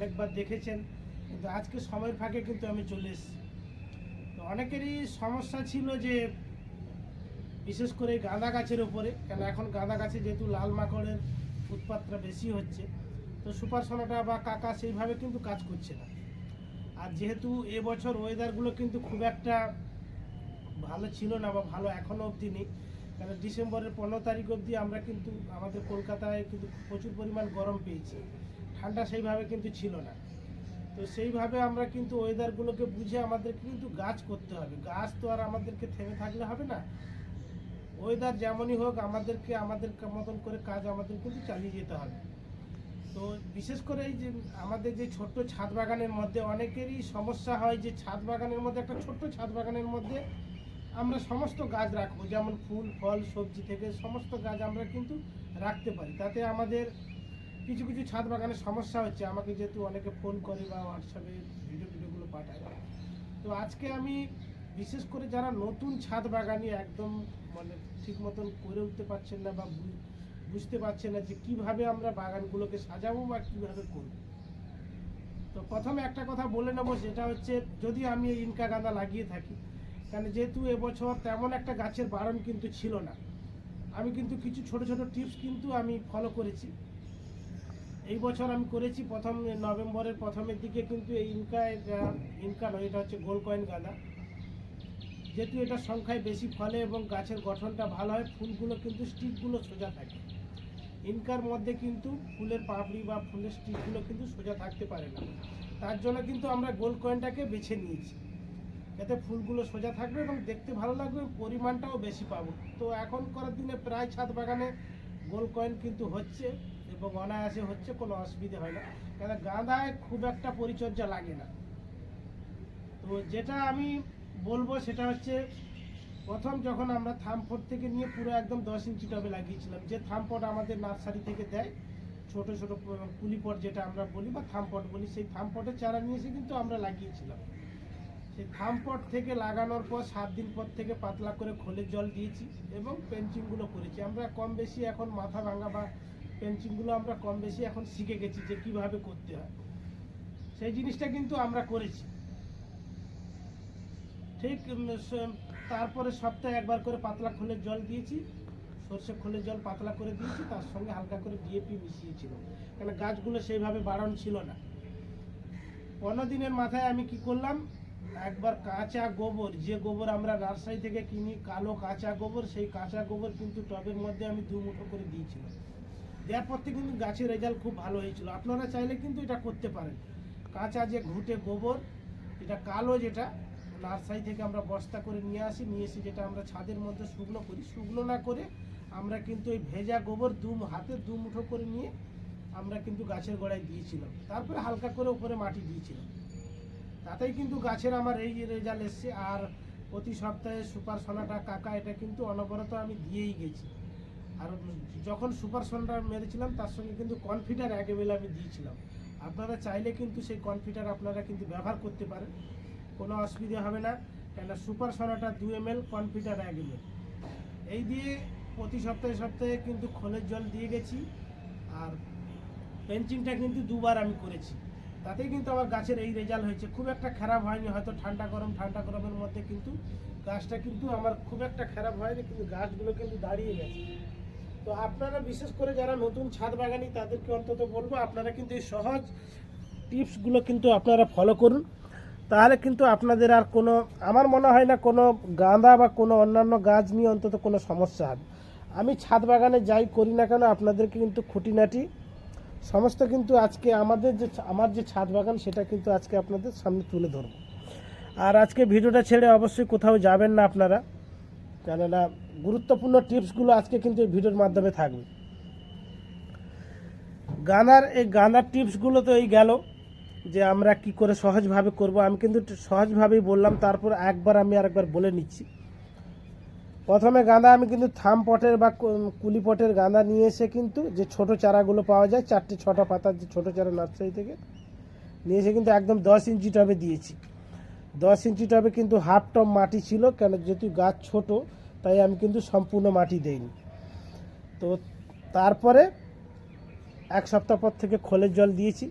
একবার দেখেছেন। কিন্তু আজকে সময়ের ফাঁকে কিন্তু আমি চলে এসেছি। তো অনেকেরই সমস্যা ছিল যে, বিশেষ করে গাঁদা গাছের ওপরে কেন এখন গাঁদা গাছে যেহেতু লাল মাকড়ের উৎপাতটা বেশি হচ্ছে, তো সুপার সোনাটা বা কাকা সেইভাবে কিন্তু কাজ করছে না। আর যেহেতু এবছর ওয়েদারগুলো কিন্তু খুব একটা ভালো ছিল না বা ভালো এখনও অবধি নেই কারণ ডিসেম্বরের পনেরো তারিখ অবধি আমরা কিন্তু আমাদের কলকাতায় কিন্তু প্রচুর পরিমাণ গরম পেয়েছি। ঠান্ডা সেইভাবে কিন্তু ছিল না। তো সেইভাবে আমরা কিন্তু ওয়েদারগুলোকে বুঝে আমাদের কিন্তু গাছ করতে হবে। গাছ তো আর আমাদেরকে থেমে থাকলে হবে না। ওয়েদার যেমনই হোক, আমাদেরকে, আমাদের মতন করে কাজ আমাদের কিন্তু চালিয়ে যেতে হবে। তো বিশেষ করে এই যে আমাদের যে ছোট্ট ছাদ বাগানের মধ্যে অনেকেরই সমস্যা হয় যে ছাদ বাগানের মধ্যে, একটা ছোট্ট ছাদ বাগানের মধ্যে আমরা সমস্ত গাছ রাখব। যেমন ফুল, ফল, সবজি থেকে সমস্ত গাছ আমরা কিন্তু রাখতে পারি। তাতে আমাদের কিছু কিছু ছাদ বাগানের সমস্যা হচ্ছে। আমাকে যেহেতু অনেকে ফোন করে বা হোয়াটসঅ্যাপে ভিডিও ভিডিওগুলো পাঠায়। তো আজকে আমি বিশেষ করে যারা নতুন ছাদ বাগানি একদম মানে ঠিক মতন করে উঠতে পারছেন না বা বু- বুঝতে পারছেন না যে কীভাবে আমরা বাগানগুলোকে সাজাবো বা কীভাবে করব। তো প্রথমে একটা কথা বলে নেব, সেটা হচ্ছে যদি আমি এই ইনকা গাঁদা লাগিয়ে থাকি কারণ যেহেতু এবছর তেমন একটা গাছের বারণ কিন্তু ছিল না। আমি কিন্তু কিছু ছোট ছোট টিপস কিন্তু আমি ফলো করেছি। এই বছর আমি করেছি প্রথম, নভেম্বরের প্রথমের দিকে কিন্তু এই ইনকা, এটা- ইনকা নয়, এটা হচ্ছে গোল কয়েন গাঁদা। যেহেতু এটা সংখ্যায় বেশি ফলে এবং গাছের গঠনটা ভালো হয়, ফুলগুলো কিন্তু স্টিকগুলো সোজা থাকে। ইনকার মধ্যে কিন্তু ফুলের পাপড়ি বা ফুলের স্টিকগুলো কিন্তু সোজা থাকতে পারে না। তার জন্য কিন্তু আমরা গোল কয়েনটাকে বেছে নিয়েছি। যাতে ফুলগুলো সোজা থাকবে এবং দেখতে ভালো লাগবে, পরিমাণটাও বেশি পাবো। তো এখন করার দিনে প্রায় ছাদ বাগানে গোল কয়েন কিন্তু হচ্ছে। এবং অনায়াসে হচ্ছে, কোনো অসুবিধা হয় না। কেন গাঁদায় খুব একটা পরিচর্যা লাগে না। তো যেটা আমি বলব, সেটা হচ্ছে, প্রথম যখন আমরা থামপট থেকে নিয়ে পুরো একদম দশ ইঞ্চি টবে লাগিয়েছিলাম, যে থামপট আমাদের নার্সারি থেকে দেয়, ছোট ছোট কুলিপট যেটা আমরা বলি বা থামপট বলি, সেই থামপটের চারা নিয়ে এসে কিন্তু আমরা লাগিয়েছিলাম। সেই থামপট থেকে লাগানোর পর সাত দিন পর থেকে পাতলা করে খোলের জল দিয়েছি এবং পেন্টিংগুলো করেছি। আমরা কম বেশি এখন মাথা ভাঙা বা পেন্টিংগুলো আমরা কম বেশি এখন শিখে গেছি যে কীভাবে করতে হয়। সেই জিনিসটা কিন্তু আমরা করেছি। ঠিক তারপরে সপ্তাহে একবার করে পাতলা খোলের জল দিয়েছি। সর্ষে খোলের জল পাতলা করে দিয়েছি, তার সঙ্গে হালকা করে ডিএপি মিশিয়েছিল কারণ গাছগুলো সেইভাবে বাড়ন ছিল না। পনেরো দিনের মাথায় আমি কি করলাম, একবার কাঁচা গোবর, যে গোবর আমরা নার্সারি থেকে কিনি, কালো কাঁচা গোবর, সেই কাঁচা গোবর কিন্তু টবের মধ্যে আমি দু মুঠো করে দিয়েছিলাম। দেওয়ার পর থেকে কিন্তু গাছের রেজাল্ট খুব ভালো হয়েছিল। আপনারা চাইলে কিন্তু এটা করতে পারেন। কাঁচা যে ঘুটে গোবর, এটা কালো যেটা, নার্সারি থেকে আমরা বস্তা করে নিয়ে আসি, নিয়ে এসে যেটা আমরা ছাদের মধ্যে শুকনো করি, শুকনো না করে আমরা কিন্তু ওই ভেজা গোবর দু হাতে দু মুঠো করে নিয়ে আমরা কিন্তু গাছের গোড়ায় দিয়েছিলাম। তারপরে হালকা করে উপরে মাটি দিয়েছিলাম। তাতেই কিন্তু গাছের আমার এই রেজাল্ট এসছে। আর প্রতি সপ্তাহে সুপার সোনাটা কাকা, এটা কিন্তু অনবরত আমি দিয়েই গেছি। আর যখন সুপার সোনাটা মেরেছিলাম, তার সঙ্গে কিন্তু কনফিডার একেবেলে আমি দিয়েছিলাম। আপনারা চাইলে কিন্তু সেই কনফিডার আপনারা কিন্তু ব্যবহার করতে পারেন। কোনো অসুবিধা হবে না কেন সুপার সোনাটা দু এম এল কনফিডার এক এম এই দিয়ে প্রতি সপ্তাহে সপ্তাহে কিন্তু খোলের জল দিয়ে গেছি, আর পেন্টিংটা কিন্তু দুবার আমি করেছি। তাতেই কিন্তু আমার গাছের এই রেজাল্ট হয়েছে। খুব একটা খারাপ হয়নি, হয়তো ঠান্ডা গরম, ঠান্ডা গরমের মধ্যে কিন্তু গাছটা কিন্তু আমার খুব একটা খারাপ হয়নি, কিন্তু গাছগুলো কিন্তু দাঁড়িয়ে গেছে। তো আপনারা বিশেষ করে যারা নতুন ছাদ বাগানি তাদেরকে অন্তত বলব, আপনারা কিন্তু এই সহজ টিপসগুলো কিন্তু আপনারা ফলো করুন। তাহলে কিন্তু আপনাদের আর কোনো, আমার মনে হয় না কোনো গাঁদা বা কোনো অন্যান্য গাছ নিয়ে অন্তত কোনো সমস্যা হবে। আমি ছাদ বাগানে যাই করি না কেন, আপনাদেরকে কিন্তু খুঁটিনাটি। সমস্ত কিন্তু আজকে আমাদের যে, আমার যে ছাদ বাগান, সেটা কিন্তু আজকে আপনাদের সামনে তুলে ধরবো। আর আজকে ভিডিওটা ছেড়ে অবশ্যই কোথাও যাবেন না আপনারা। কেননা গুরুত্বপূর্ণ টিপসগুলো আজকে কিন্তু এই ভিডিওর মাধ্যমে থাকবে। গানার এই গানার টিপসগুলো তো এই গেল যে আমরা কি করে সহজভাবে করব। আমি কিন্তু সহজভাবেই বললাম, তারপর একবার আমি আরেকবার বলে নিচ্ছি। প্রথমে গাঁদা আমি কিন্তু থাম পটের বা কুলি পটের গাঁদা নিয়ে এসে কিন্তু যে ছোট চারাগুলো পাওয়া যায়, চারটে ছটা পাতার যে ছোটো চারা নার্সারি থেকে, নিয়ে এসে কিন্তু একদম দশ ইঞ্চি টবে দিয়েছি। দশ ইঞ্চি টবে কিন্তু হাফ টপ মাটি ছিল, কেন যেহেতু গাছ ছোট তাই আমি কিন্তু সম্পূর্ণ মাটি দেইনি। তো তারপরে এক সপ্তাহ পর থেকে খোলের জল দিয়েছি।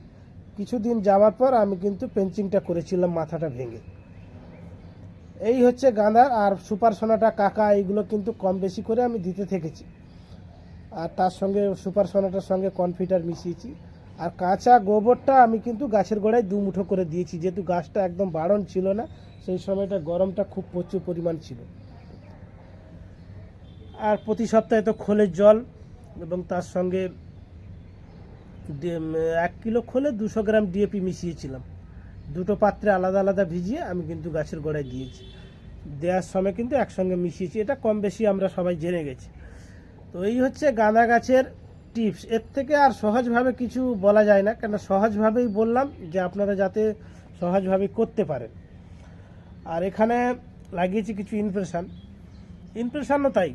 কিছুদিন যাওয়ার পর আমি কিন্তু পেন্সিংটা করেছিলাম মাথাটা ভেঙে। এই হচ্ছে গাঁদার আর সুপার সোনাটা, কাকা এইগুলো কিন্তু কম বেশি করে আমি দিতে থেকেছি। আর তার সঙ্গে সুপার সোনাটার সঙ্গে কনফিটার মিশিয়েছি। আর কাঁচা গোবরটা আমি কিন্তু গাছের গোড়ায় দু মুঠো করে দিয়েছি। যেহেতু গাছটা একদম বাড়ন ছিল না, সেই সময়টা গরমটা খুব প্রচুর পরিমাণ ছিল। আর প্রতি সপ্তাহে তো খোলের জল এবং তার সঙ্গে এক কিলো খোলে দুশো গ্রাম ডিএপি মিশিয়েছিলাম। দুটো পাত্রে আলাদা আলাদা ভিজিয়ে আমি কিন্তু গাছের গোড়ায় দিয়েছি। দেওয়ার সময় কিন্তু একসঙ্গে মিশিয়েছি। এটা কম বেশি আমরা সবাই জেনে গেছি। তো এই হচ্ছে গাঁদা গাছের টিপস। এর থেকে আর সহজভাবে কিছু বলা যায় না। কেন সহজভাবেই বললাম যে আপনারা যাতে সহজভাবে করতে পারেন। আর এখানে লাগিয়েছি কিছু ইমপ্রেশন ইমপ্রেশনও তাই।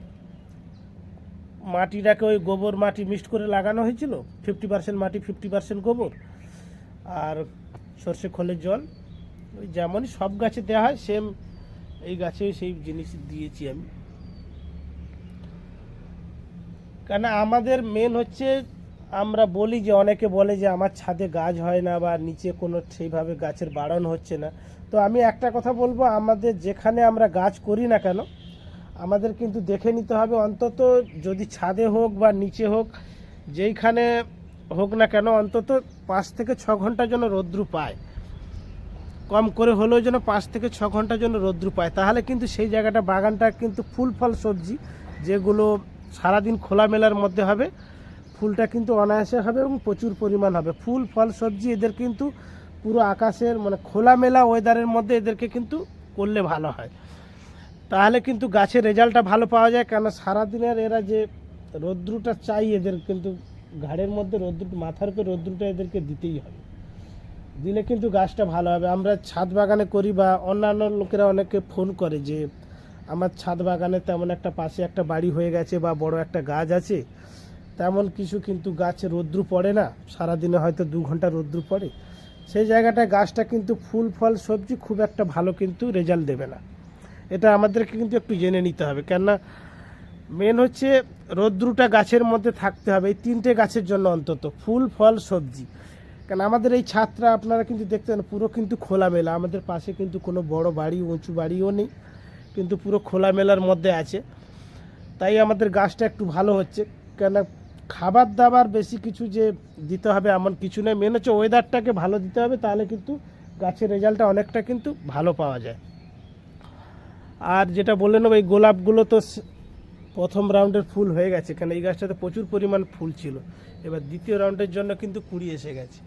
মাটিটাকে ওই গোবর মাটি মিক্সড করে লাগানো হয়েছিল ফিফটি পার্সেন্ট মাটি ফিফটি পার্সেন্ট গোবর আর সর্ষে খোলের জল। ওই যেমনই সব গাছে দেওয়া হয় সেম এই গাছে সেই জিনিস দিয়েছি আমি। কেন আমাদের মেন হচ্ছে, আমরা বলি যে, অনেকে বলে যে, আমার ছাদে গাছ হয় না বা নিচে কোনো সেইভাবে গাছের বাড়ন হচ্ছে না। তো আমি একটা কথা বলব, আমাদের যেখানে আমরা গাছ করি না কেন আমাদের কিন্তু দেখে নিতে হবে অন্তত যদি ছাদে হোক বা নিচে হোক, যেইখানে হোক না কেন অন্তত পাঁচ থেকে ছ ঘণ্টার জন্য রৌদ্রু পায়। কম করে হলেও যেন পাঁচ থেকে ছ ঘণ্টার জন্য রৌদ্রু পায়। তাহলে কিন্তু সেই জায়গাটা, বাগানটা কিন্তু ফুল ফল সবজি, যেগুলো সারাদিন খোলা মেলার মধ্যে হবে, ফুলটা কিন্তু অনায়াসে হবে এবং প্রচুর পরিমাণ হবে। ফুল, ফল, সবজি এদের কিন্তু পুরো আকাশের মানে খোলামেলা ওয়েদারের মধ্যে এদেরকে কিন্তু করলে ভালো হয়। তাহলে কিন্তু গাছের রেজাল্টটা ভালো পাওয়া যায় কেন সারাদিনের এরা যে রৌদ্রুটা চাই, এদের কিন্তু ঘাড়ের মধ্যে রৌদ্র, মাথার উপরে রৌদ্রুটা এদেরকে দিতেই হবে। দিলে কিন্তু গাছটা ভালো হবে। আমরা ছাদ বাগানে করি বা অন্যান্য লোকেরা অনেকে ফোন করে যে, আমার ছাদ বাগানে তেমন একটা পাশে একটা বাড়ি হয়ে গেছে বা বড় একটা গাছ আছে। তেমন কিছু কিন্তু গাছে রৌদ্রু পড়ে না। সারাদিনে হয়তো দু ঘণ্টা রৌদ্রু পড়ে। সেই জায়গাটায় গাছটা কিন্তু ফুল, ফল, সবজি খুব একটা ভালো কিন্তু রেজাল্ট দেবে না। এটা আমাদেরকে কিন্তু একটু জেনে নিতে হবে। কেননা মেন হচ্ছে রৌদ্রুটা গাছের মধ্যে থাকতে হবে, এই তিনটে গাছের জন্য অন্তত, ফুল, ফল, সবজি। কারণ আমাদের এই ছাদটা আপনারা কিন্তু দেখতে পান, পুরো কিন্তু খোলামেলা, আমাদের পাশে কিন্তু কোনো বড় বাড়ি, উঁচু বাড়িও নেই, কিন্তু পুরো খোলামেলার মধ্যে আছে। তাই আমাদের গাছটা একটু ভালো হচ্ছে কেন খাবার দাবার বেশি কিছু যে দিতে হবে এমন কিছু নেই মেন হচ্ছে ওয়েদারটাকে ভালো দিতে হবে, তাহলে কিন্তু গাছের রেজাল্টটা অনেকটা কিন্তু ভালো পাওয়া যায়। আর যেটা বললেন ওই গোলাপগুলো তো প্রথম রাউন্ডের ফুল হয়ে গেছে কারণ এই গাছটাতে প্রচুর পরিমাণ ফুল ছিল। এবার দ্বিতীয় রাউন্ডের জন্য কিন্তু কুড়ি এসে গেছে।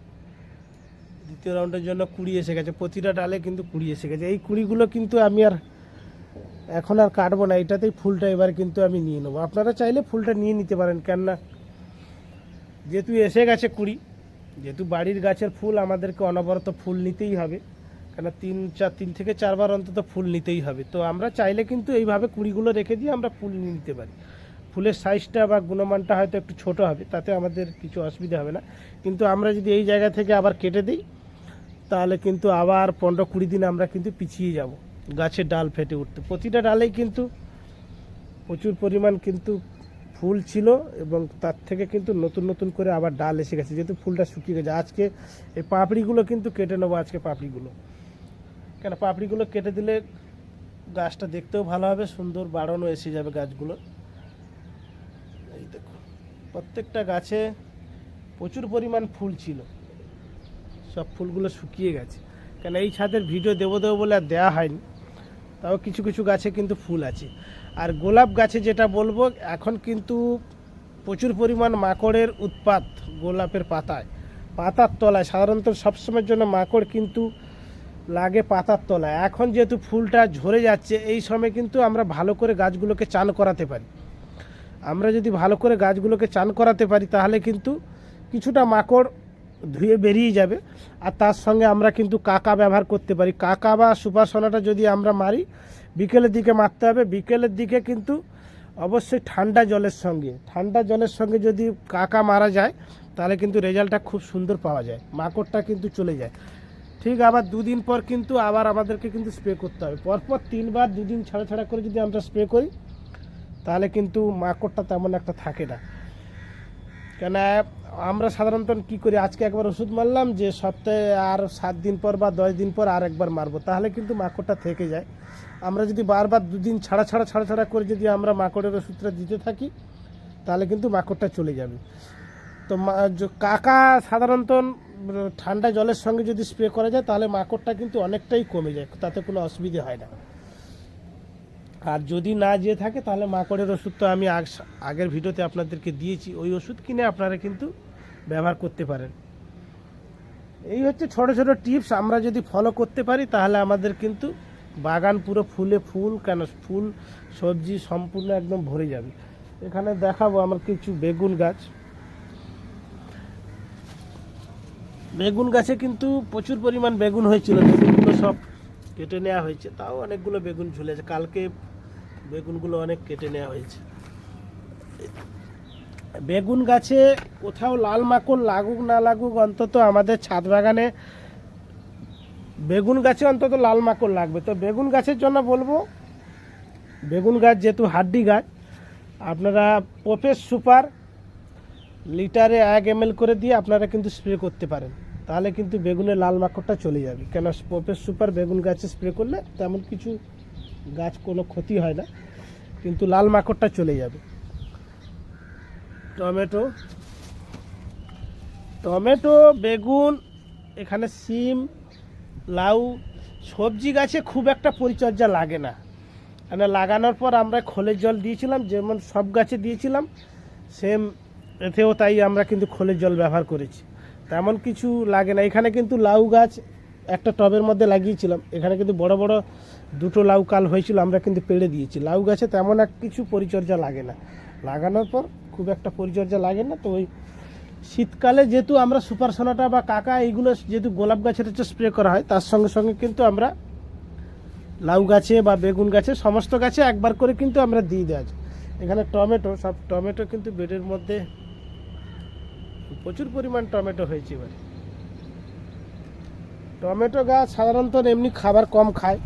দ্বিতীয় রাউন্ডের জন্য কুড়ি এসে গেছে, প্রতিটা ডালে কিন্তু কুড়ি এসে গেছে। এই কুড়িগুলো কিন্তু আমি আর এখন আর কাটবো না, এটাতেই ফুলটা এবার কিন্তু আমি নিয়ে নেব। আপনারা চাইলে ফুলটা নিয়ে নিতে পারেন, কেননা যেহেতু এসে গেছে কুড়ি, যেহেতু বাড়ির গাছের ফুল আমাদেরকে অনবরত ফুল নিতেই হবে। কেন তিন চার, তিন থেকে চারবার অন্তত ফুল নিতেই হবে। তো আমরা চাইলে কিন্তু এইভাবে কুড়িগুলো রেখে দিয়ে আমরা ফুল নিতে পারি। ফুলের সাইজটা বা গুণমানটা হয়তো একটু ছোট হবে, তাতে আমাদের কিছু অসুবিধা হবে না। কিন্তু আমরা যদি এই জায়গা থেকে আবার কেটে দিই, তাহলে কিন্তু আবার পনেরো কুড়ি দিন আমরা কিন্তু পিছিয়ে যাব গাছের ডাল ফেটে উঠতে। প্রতিটা ডালেই কিন্তু প্রচুর পরিমাণ কিন্তু ফুল ছিল এবং তার থেকে কিন্তু নতুন নতুন করে আবার ডাল এসে গেছে, যেহেতু ফুলটা শুকিয়ে গেছে। আজকে এই পাপড়িগুলো কিন্তু কেটে নেব, আজকে পাপড়িগুলো। কেন, পাপড়িগুলো কেটে দিলে গাছটা দেখতেও ভালো হবে, সুন্দর বাড়ানো এসে যাবে গাছগুলো। এই দেখো, প্রত্যেকটা গাছে প্রচুর পরিমাণ ফুল ছিল। সব ফুলগুলো শুকিয়ে গেছে। কেন, এই ছাদের ভিডিও দেবো দেবো বলে আর দেওয়া হয়নি। তাও কিছু কিছু গাছে কিন্তু ফুল আছে। আর গোলাপ গাছে যেটা বলব, এখন কিন্তু প্রচুর পরিমাণ মাকড়ের উৎপাত গোলাপের পাতায়। পাতার তলায়। সাধারণত সবসময়ের জন্য মাকড় কিন্তু লাগে পাতার তলায়। এখন যেহেতু ফুলটা ঝরে যাচ্ছে, এই সময় কিন্তু আমরা ভালো করে গাছগুলোকে চান করাতে পারি। আমরা যদি ভালো করে গাছগুলোকে চান করাতে পারি, তাহলে কিন্তু কিছুটা মাকড় ধুয়ে বেরিয়ে যাবে। আর তার সঙ্গে আমরা কিন্তু কাকা ব্যবহার করতে পারি। কাকা বা সুপার সোনাটা যদি আমরা মারি, বিকেলের দিকে মারতে হবে। বিকেলের দিকে কিন্তু অবশ্যই ঠান্ডা জলের সঙ্গে। ঠান্ডা জলের সঙ্গে যদি কাকা মারা যায়, তাহলে কিন্তু রেজাল্টটা খুব সুন্দর পাওয়া যায়। মাকড়টা কিন্তু চলে যায়। ঠিক, আবার দুদিন পর কিন্তু আবার আমাদেরকে কিন্তু স্প্রে করতে হবে। পরপর তিনবার দুদিন ছাড়া ছাড়া করে যদি আমরা স্প্রে করি, তাহলে কিন্তু মাকড়টা তেমন একটা থাকে না। কেন আমরা সাধারণত কি করি, আজকে একবার ওষুধ মারলাম, যে সপ্তাহে আর সাত দিন পর বা দশ দিন পর আর একবার মারবো, তাহলে কিন্তু মাকড়টা থেকে যায়। আমরা যদি বারবার দুদিন ছাড়া ছাড়া ছাড়া ছাড়া করে যদি আমরা মাকড়ের ওষুধটা দিতে থাকি, তাহলে কিন্তু মাকড়টা চলে যাবে। তো কাকা সাধারণত ঠান্ডা জলের সঙ্গে যদি স্প্রে করা যায়, তাহলে মাকড়টা কিন্তু অনেকটাই কমে যায়। তাতে কোনো অসুবিধে হয় না। আর যদি না যেয়ে থাকে, তাহলে মাকড়ের ওষুধ তো আমি আগ- আগের ভিডিওতে আপনাদেরকে দিয়েছি। ওই ওষুধ কিনে আপনারা কিন্তু ব্যবহার করতে পারেন। এই হচ্ছে ছোট ছোট টিপস আমরা যদি ফলো করতে পারি, তাহলে আমাদের কিন্তু বাগান পুরো ফুলে ফুল, কেন ফুল, সবজি সম্পূর্ণ একদম ভরে যাবে। এখানে দেখাবো আমার কিছু বেগুন গাছ। বেগুন গাছে কিন্তু প্রচুর পরিমাণ বেগুন হয়েছিল, বেগুনগুলো সব কেটে নেওয়া হয়েছে। তাও অনেকগুলো বেগুন ঝুলেছে। কালকে বেগুনগুলো অনেক কেটে নেওয়া হয়েছে। বেগুন গাছে কোথাও লাল মাকড় লাগুক না লাগুক, অন্তত আমাদের ছাদ বাগানে বেগুন গাছে অন্তত লাল মাকড় লাগবে। তো বেগুন গাছের জন্য বলব, বেগুন গাছ যেহেতু হাড্ডি গাছ, আপনারা প্রফেস সুপার লিটারে এক এম করে দিয়ে আপনারা কিন্তু স্প্রে করতে পারেন। তাহলে কিন্তু বেগুনের লাল মাকড়টা চলে যাবে। কেন প্রফেস সুপার বেগুন গাছে স্প্রে করলে তেমন কিছু গাছ কোনো ক্ষতি হয় না, কিন্তু লাল মাকড়টা চলে যাবে। টমেটো টমেটো, বেগুন, এখানে সিম, লাউ, সবজি গাছে খুব একটা পরিচর্যা লাগে না। মানে লাগানোর পর আমরা খোলের জল দিয়েছিলাম, যেমন সব গাছে দিয়েছিলাম সেম এতেও তাই আমরা কিন্তু খোলের জল ব্যবহার করেছি। তেমন কিছু লাগে না। এখানে কিন্তু লাউ গাছ একটা টবের মধ্যে লাগিয়েছিলাম। এখানে কিন্তু বড় বড় দুটো লাউ কাল হয়েছিল, আমরা কিন্তু পেড়ে দিয়েছি। লাউ গাছে তেমন এক কিছু পরিচর্যা লাগে না। লাগানোর পর খুব একটা পরিচর্যা লাগে না। তো ওই শীতকালে যেহেতু আমরা সুপার সোনাটা বা কাকা এইগুলো যেহেতু গোলাপ গাছের হচ্ছে স্প্রে করা হয়, তার সঙ্গে সঙ্গে কিন্তু আমরা লাউ গাছে বা বেগুন গাছে সমস্ত গাছে একবার করে কিন্তু আমরা দিয়ে দেওয়া যায়। এখানে টমেটো, সব টমেটো কিন্তু বেডের মধ্যে প্রচুর পরিমাণ টমেটো হয়েছে এবারে। টমেটো গাছ সাধারণত এমনি খাবার কম খায়।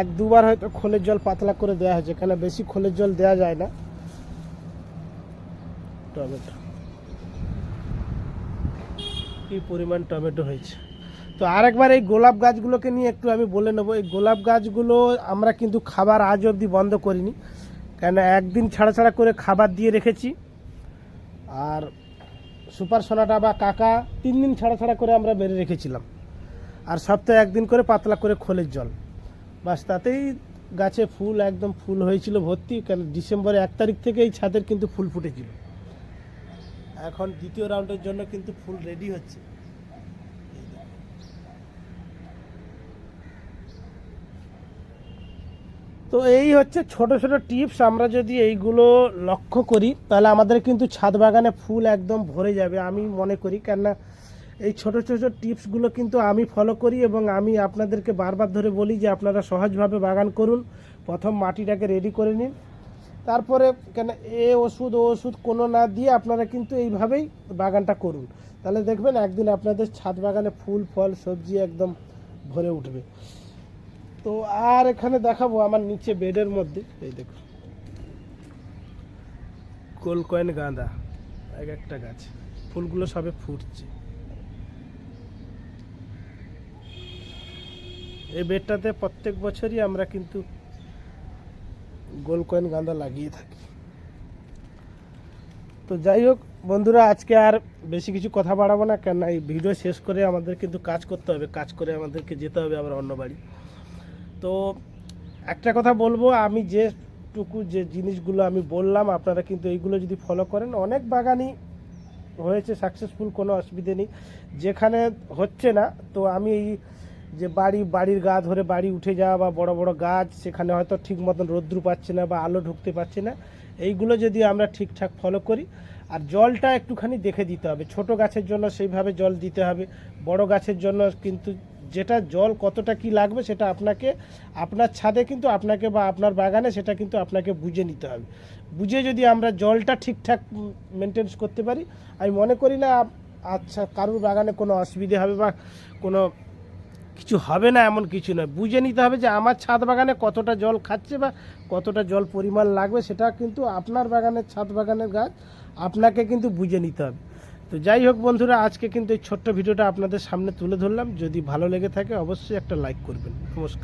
এক দুবার হয়তো খোলের জল পাতলা করে দেওয়া হয়েছে এখানে বেশি খোলের জল দেওয়া যায় না। টমেটো। কি পরিমাণ টমেটো হয়েছে। তো আরেকবার এই গোলাপ গাছগুলোকে নিয়ে একটু আমি বলে নেব। এই গোলাপ গাছগুলো আমরা কিন্তু খাবার আজ অবধি বন্ধ করিনি। কেন একদিন ছাড়া ছাড়া করে খাবার দিয়ে রেখেছি। আর সুপার সোনাটা বা কাকা তিন দিন ছাড়া ছাড়া করে আমরা বেড়ে রেখেছিলাম। আর সপ্তাহে একদিন করে পাতলা করে খোলের জল। বাস তাতেই গাছে ফুল একদম ফুল হয়েছিল ভর্তি, কেন ডিসেম্বরে এক তারিখ থেকে এই ছাদের কিন্তু ফুল ফুটেছিল। এখন দ্বিতীয় রাউন্ডের জন্য কিন্তু ফুল রেডি হচ্ছে এই দেখো। তো এই হচ্ছে ছোট ছোট টিপস আমরা যদি এইগুলো লক্ষ্য করি, তাহলে আমাদের কিন্তু ছাদ বাগানে ফুল একদম ভরে যাবে, আমি মনে করি। কেননা এই ছোট ছোট টিপসগুলো কিন্তু আমি ফলো করি এবং আমি আপনাদেরকে বারবার ধরে বলি যে আপনারা সহজভাবে বাগান করুন। প্রথম মাটিটাকে রেডি করে নিন। তারপরে কেন এ ওষুধ, ও ওষুধ কোনো না দিয়ে আপনারা কিন্তু এইভাবেই বাগানটা করুন। তাহলে দেখবেন একদিন আপনাদের ছাদ বাগানে ফুল, ফল, সবজি একদম ভরে উঠবে। তো আর এখানে দেখাবো আমার নিচে বেডের মধ্যে। এই দেখুন গোল কয়েন গাঁদা, এক একটা গাছ। ফুলগুলো সবে ফুটছে। এই বেডটাতে প্রত্যেক বছরই আমরা কিন্তু গোল কয়েন গাঁদা লাগিয়ে থাকি। তো যাই হোক, বন্ধুরা, আজকে আর বেশি কিছু কথা বাড়াবো না কেন এই ভিডিও শেষ করে আমাদের কিন্তু কাজ করতে হবে। কাজ করে আমাদেরকে যেতে হবে আবার অন্য বাড়ি। তো একটা কথা বলব, আমি যেটুকু যে জিনিসগুলো আমি বললাম, আপনারা কিন্তু এইগুলো যদি ফলো করেন, অনেক বাগানই হয়েছে সাকসেসফুল কোনো অসুবিধে নেই। যেখানে হচ্ছে না, তো আমি এই যে বাড়ি, বাড়ির গা ধরে বাড়ি উঠে যাওয়া বা বড় বড় গাছ, সেখানে হয়তো ঠিক মতন রোদ্রু পাচ্ছে না বা আলো ঢুকতে পারছে না, এইগুলো যদি আমরা ঠিকঠাক ফলো করি, আর জলটা একটুখানি দেখে দিতে হবে। ছোট গাছের জন্য সেইভাবে জল দিতে হবে, বড় গাছের জন্য কিন্তু যেটা জল কতটা কি লাগবে সেটা আপনাকে, আপনার ছাদে কিন্তু আপনাকে বা আপনার বাগানে সেটা কিন্তু আপনাকে বুঝে নিতে হবে। বুঝে যদি আমরা জলটা ঠিকঠাক মেনটেন্স করতে পারি, আমি মনে করি না আচ্ছা কারুর বাগানে কোনো অসুবিধে হবে বা কোনো কিছু হবে না এমন কিছু নয়। বুঝে নিতে হবে যে আমার ছাদ বাগানে কতটা জল খাচ্ছে বা কতটা জল পরিমাণ লাগবে সেটা কিন্তু আপনার বাগানের, ছাদ বাগানের গাছ আপনাকে কিন্তু বুঝে নিতে হবে। তো যাই হোক বন্ধুরা, আজকে কিন্তু এই ছোট্ট ভিডিওটা আপনাদের সামনে তুলে ধরলাম। যদি ভালো লেগে থাকে, অবশ্যই একটা লাইক করবেন। নমস্কার।